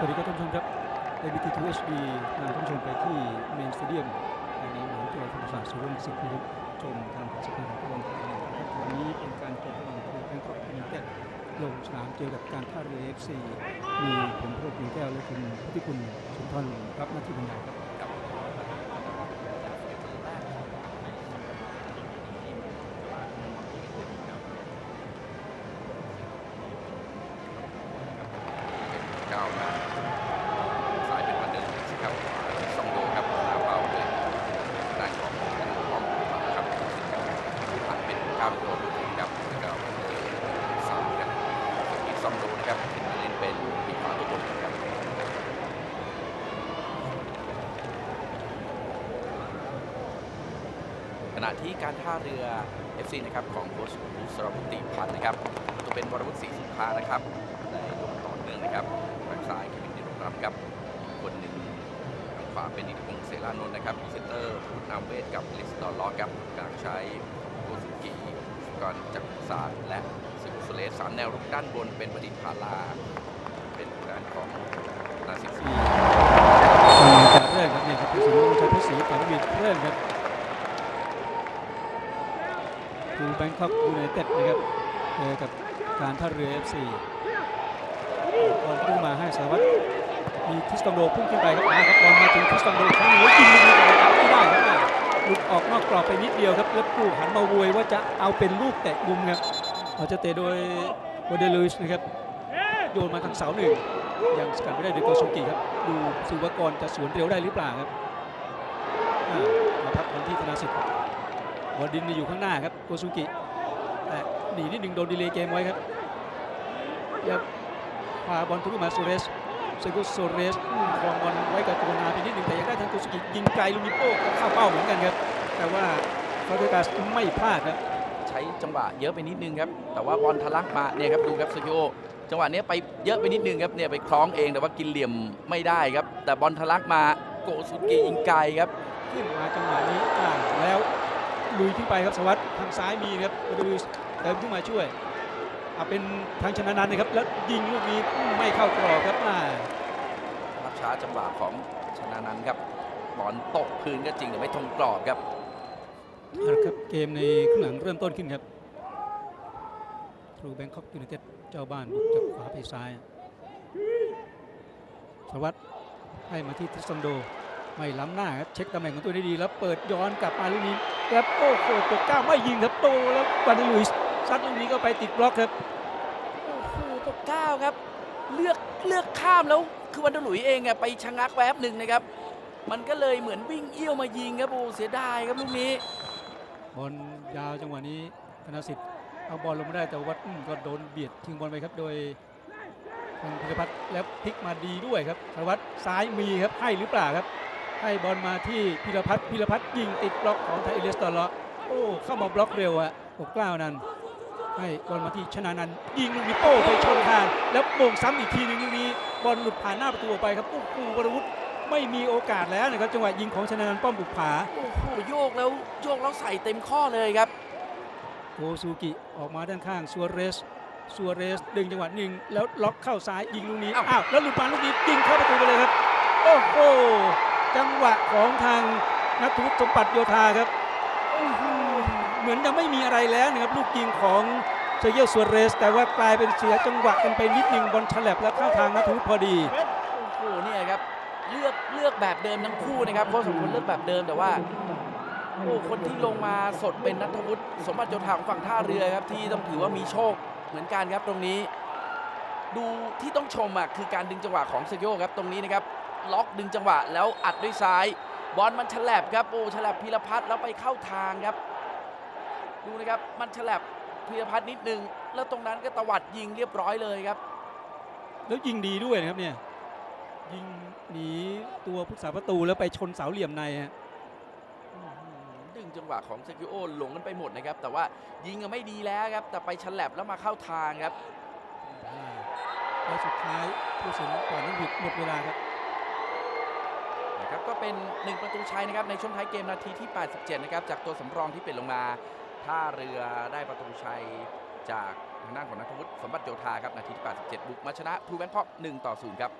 สวัสดีครับท่านผู้ชมครับ ABT2 HD นำท่านผู้ชมไปที่เมนสเตเดียมในมหาวิทยาลัยธรรมศาสตร์สุวรรณสิทธิ์นะครับชมทางผ่านสกาของฟุตบอลไทยนะครับวันนี้เป็นการเปิดระหว่างทีมแบงคอกยูไนเต็ดลงสนามเจอกับการท่าเรือ FC มีผลโทษเพียงแก้วและคุณพุทธิคุณสุนทรรับหน้าที่บรรยายครับก้าวมาซ้ายเป็นวันเดินสิครับส่องโดครับหน้าเป้าเลยด้านของของครับผ่านเป็นก้าวโดนครับแล้วก็วันเดินสามครับอีกสองโดนะครับนมาเล่นเป็นปีกขวาตัวบนครับขณะที่การท่าเรือ FC นะครับของโค้ชอุสรพุติพันธ์นะครับตัวเป็นวรวุฒิศรีสุภานะครับได้ลงต่อเนื่องนะครับแบ็กซ้ายเควินดิโรรับครับคนหนึ่งทางขวาเป็นอิทธิพงศ์เสรานนท์นะครับเซนเตอร์พุทธนาเวทกับลิสตอร์ลอครับกลางใช้ กรจักรศาสตร์และสิบุสเลสสามแนวรุกด้านบนเป็นบดินทร์พาลา เป็นงานของนาซิซีกำลังจะเริ่มครับเนี่ยครับผู้สิงห์ชัยพชรศรีปานวิทย์เริ่มครับคือแบงคอกยูไนเต็ดนะครับเจอกับการท่าเรือ FC บอลพุ่งมาให้สารวัตรมีทิสตองโดพุ่งขึ้นไปครับมาครับบอลมาถึงทิสตองโด อบไปนิดเดียวครับแล้วผู้หันมาโวยว่าจะเอาเป็นลูกเตะมุมครับเราจะเตะโดยวอเดลุสนะครับโยนมาทางเสาหนึ่งยังสกัดไม่ได้โดยโกสุกิครับดูสุวกรจะสวนเร็วได้หรือเปล่าครับมาพักคนที่ธนาสิทธิ์บอลดินมาอยู่ข้างหน้าครับโกสุกิแต่หนีนิดหนึ่งโดนดีเลย์เกมไว้ครับแล้วพาบอลทุกมาโซเรสเซกุโซเรสครองบอลไว้กับตัวนาไปนิดหนึ่งแต่ยังได้ทางโกสุกิยิงไกลลูนิโป้เข้าเป้าเหมือนกันครับ แต่ว่าฟาเบกัสไม่พลาดครับใช้จังหวะเยอะไปนิดนึงครับ แต่ว่าบอลทะลักมาเนี่ยครับดูครับซูกิโอจังหวะเนี้ยไปเยอะไปนิดนึงครับเนี่ยไปคล้องเองแต่ว่ากินเหลี่ยมไม่ได้ครับ แต่บอลทะลักมาโกสุกิยิงไกลครับขึ้นมาจังหวะนี้อ่าแล้วลุยขึ้นไปครับสวัสดทางซ้ายมีครับโดยเติมขึ้นมาช่วยเอาเป็นทางชนะนันท์นะครับแล้วยิงลูกนี้อืมไม่เข้ากรอบครับอ่ารับช้าจังหวะของชนะนันท์ครับบอลตกพื้นก็จริงแต่ไม่ทงกรอบครับ เอาละครับเกมในครึ่งหลังเริ่มต้นขึ้นครับทรูแบงคอกยูไนเต็ดเจ้าบ้านบุกจากขวาไปซ้ายสวัสดให้มาที่ทิสันโด ไม่ล้ำหน้าครับเช็คตำแหน่งของตัวได้ดีแล้วเปิดย้อนกลับมาลูกนี้แล้วโอ้โหปกก้าไม่ยิงครับโตแล้ววานเดลุยซัดลูกนี้ก็ไปติดบล็อกครับโอ้โหตกก้าครับ เลือกเลือกข้ามแล้วคือวันเดอร์หลุยเองอะไปชะงักแวบหนึ่งนะครับ มันก็เลยเหมือนวิ่งเอี้ยวมายิงครับโอ้เสียดายครับลูกนี้ บอลยาวจังหวะนี้ธนสิทธิ์เอาบอลลงมาได้แต่ว่าอืมก็โดนเบียดทิ้งบอลไปครับโดยทางพิรพัฒน์แล้วพลิกมาดีด้วยครับสารวัตรซ้ายมีครับให้หรือเปล่าครับ ให้บอลมาที่พิรพัฒน์พิรพัฒน์ยิงติดบล็อกของไทยเอเลสตอร์เลาะโอ้เข้ามาบล็อกเร็วอะปกกล้าวนั้นให้บอลมาที่ชนะนันท์ยิงลูกนี้โป้ไปชนคานแล้วโป่งซ้ำอีกทีหนึงลูกนี้บอลหลุดผ่านหน้าประตูออกไปครับโอ้โหวรวุฒิ ไม่มีโอกาสแล้วนะครับจังหวะยิงของชนะนันท์ป้อมบุกผาโอ้โหโยกแล้วโยกแล้วใส่เต็มข้อเลยครับโกซูกิออกมาด้านข้างซัวเรสซัวเรสดึงจังหวะหนึ่งแล้วล็อกเข้าซ้ายยิงลูกนี้อ้าวอ้าวแล้วหลุดมาลูกนี้ยิงเข้าประตูไปเลยครับโอ้โหจังหวะของทางนัทวุฒิสมบัติโยธาครับอื้อหือเหมือนจะไม่มีอะไรแล้วนะครับลูกยิงของเซเยลซัวเรส แต่ว่ากลายเป็นเสียจังหวะกันไปนิดหนึ่งบอลฉลับแล้วเข้าทางนัทวุฒิพอดี โอ้โหเนี่ยครับ เลือกเลือกแบบเดิมทั้งคู่นะครับเพราะสมควรเลือกแบบเดิมแต่ว่าโอ้คนที่ลงมาสดเป็นนัทวุฒิสมบัติโยธาของฝั่งท่าเรือครับที่ต้องถือว่ามีโชคเหมือนกันครับตรงนี้ ดูที่ต้องชมอะคือการดึงจังหวะของเซโยครับตรงนี้นะครับล็อกดึงจังหวะแล้วอัดด้วยซ้าย บอลมันฉลับครับโอ้ฉลับพีรพัฒน์แล้วไปเข้าทางครับ ดูนะครับมันฉลับพีรพัฒน์นิดนึง แล้วตรงนั้นก็ตวัดยิงเรียบร้อยเลยครับ แล้วยิงดีด้วยนะครับเนี่ยยิง หนีตัวผู้สาประตูแล้วไปชนเสาเหลี่ยมในฮะอื้อหือดึงจังหวะของเซกิโอหลงกันไปหมดนะครับ แต่ว่ายิงก็ไม่ดีแล้วครับ แต่ไปฉลับแล้วมาเข้าทางครับอ่าแล้วสุดท้ายผู้สินปล่อยนักบิดหมดเวลาครับนะครับก็เป็น 1 ประตูชัยนะครับในช่วงท้ายเกมนาทีที่ 87 นะครับจากตัวสำรองที่เป็นลงมาท่าเรือได้ประตูชัยจากทางด้านของนัทวุฒิสมบัติโยธาครับนาทีที่ 87 บุกมาชนะทูแบงคอก1ต่อ 0 ครับ